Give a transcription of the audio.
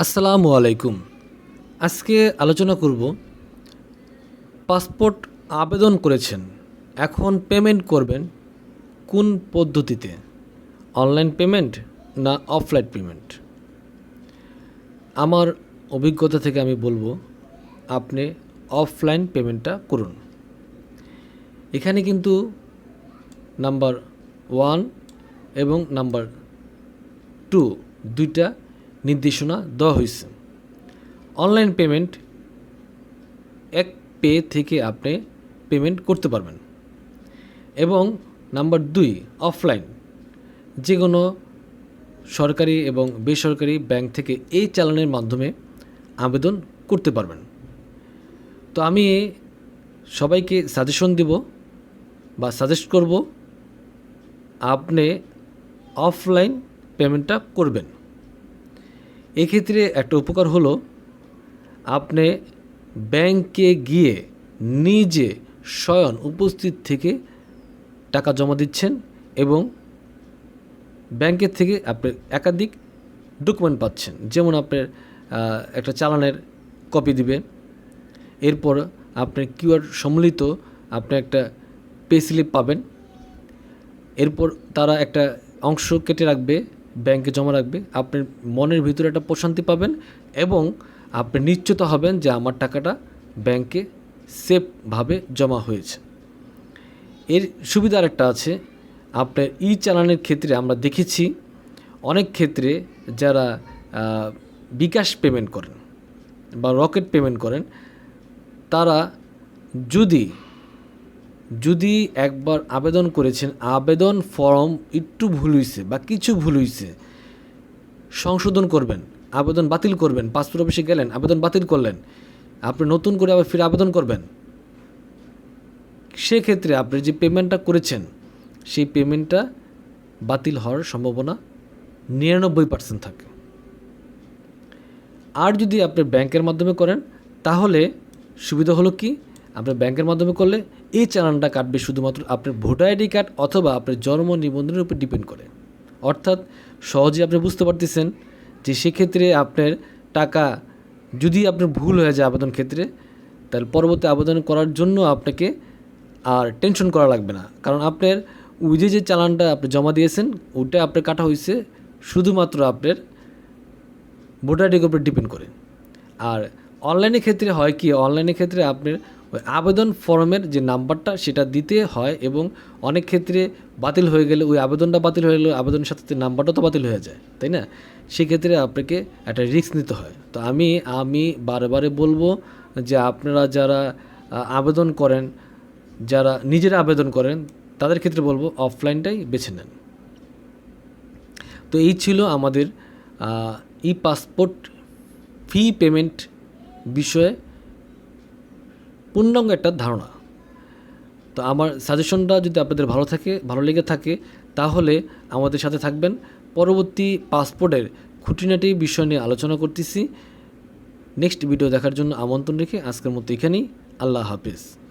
আসসালামু আলাইকুম। আজকে আলোচনা করব, পাসপোর্ট আবেদন করেছেন, এখন পেমেন্ট করবেন কোন পদ্ধতিতে? অনলাইন পেমেন্ট না অফলাইন পেমেন্ট? আমার অভিজ্ঞতা থেকে আমি বলব, আপনি অফলাইন পেমেন্টটা করুন। এখানে কিন্তু নাম্বার ওয়ান এবং নাম্বার টু দুইটা নির্দেশনা দেওয়া হয়েছে। অনলাইন পেমেন্ট এক পে থেকে আপনি পেমেন্ট করতে পারবেন। এবং নাম্বার দুই, অফলাইন। যে কোনো সরকারি এবং বেসরকারি ব্যাংক থেকে এই চালানের মাধ্যমে আবেদন করতে পারবেন। তো আমি সবাইকে সাজেশন দিব বা সাজেস্ট করব, আপনি অফলাইন পেমেন্টটা করবেন। এক্ষেত্রে একটা উপকার হলো, আপনি ব্যাংকে গিয়ে নিজে স্বয়ং উপস্থিত থেকে টাকা জমা দিচ্ছেন এবং ব্যাংকের থেকে আপনি একাধিক ডকুমেন্ট পাচ্ছেন। যেমন আপনার একটা চালানের কপি দিবে এরপর আপনার কিউআর সম্মিলিত আপনি একটা পে স্লিপ পাবেন, এরপর তারা একটা অংশ কেটে রাখবে ব্যাংকে জমা রাখবে, আপনি মনের ভিতরে একটা প্রশান্তি পাবেন এবং আপনি নিশ্চিত হবেন যে আমার টাকাটা ব্যাংকে সেফভাবে জমা হয়েছে। এর সুবিধা আরেকটা আছে, আপনার ই চালানের ক্ষেত্রে আমরা দেখেছি অনেক ক্ষেত্রে যারা বিকাশ পেমেন্ট করেন বা রকেট পেমেন্ট করেন, তারা যদি যদি একবার আবেদন করেছেন, আবেদন ফর্ম একটু ভুল হয়েছে বা কিছু ভুল হয়েছে সংশোধন করবেন, আবেদন বাতিল করবেন, পাসপোর্ট অফিসে গেলেন, আবেদন বাতিল করলেন, আপনি নতুন করে আবার ফিরে আবেদন করবেন, সেক্ষেত্রে আপনি যে পেমেন্টটা করেছেন, সেই পেমেন্টটা বাতিল হওয়ার সম্ভাবনা নিরানব্বই পার্সেন্ট থাকে। আর যদি আপনি ব্যাংকের মাধ্যমে করেন, তাহলে সুবিধা হলো কি? আপনার ব্যাংকের মাধ্যমে করলে এই চালানটা কাটবে শুধুমাত্র আপনার ভোটার আইডি কার্ড অথবা আপনার জন্ম নিবন্ধনের উপর ডিপেন্ড করে। অর্থাৎ সহজে আপনি বুঝতে পারতেছেন যে সেক্ষেত্রে আপনার টাকা যদি আপনার ভুল হয়ে যায় আবেদন ক্ষেত্রে, তাহলে পরবর্তী আবেদন করার জন্য আপনাকে আর টেনশন করা লাগবে না। কারণ আপনার ওই যে যে চালানটা আপনি জমা দিয়েছেন, ওটা আপনার কাটা হয়েছে শুধুমাত্র আপনার ভোটার আইডির উপর ডিপেন্ড করে। আর অনলাইনের ক্ষেত্রে হয় কি, অনলাইনের ক্ষেত্রে আপনার আবেদন ফর্মের যে নাম্বারটা, সেটা দিতে হয় এবং অনেক ক্ষেত্রে বাতিল হয়ে গেলে ওই আবেদনটা বাতিল হয়ে গেলে আবেদনের সাথে নাম্বারটা তো বাতিল হয়ে যায়, তাই না? সেক্ষেত্রে আপনাকে একটা রিস্ক নিতে হয়। তো আমি আমি বারে বলব যে আপনারা যারা আবেদন করেন, যারা নিজেরা আবেদন করেন, তাদের ক্ষেত্রে বলব অফলাইনটাই বেছে নেন। তো এই ছিল আমাদের ই পাসপোর্ট ফি পেমেন্ট বিষয়ে পূর্ণাঙ্গ একটা ধারণা। তো আমার সাজেশনটা যদি আপনাদের ভালো থাকে, ভালো লেগে থাকে, তাহলে আমাদের সাথে থাকবেন। পরবর্তী পাসপোর্টের খুঁটিনাটি বিষয় নিয়ে আলোচনা করতেছি। নেক্সট ভিডিও দেখার জন্য আমন্ত্রণ রেখে আজকের মতো এখানেই। আল্লাহ হাফিজ।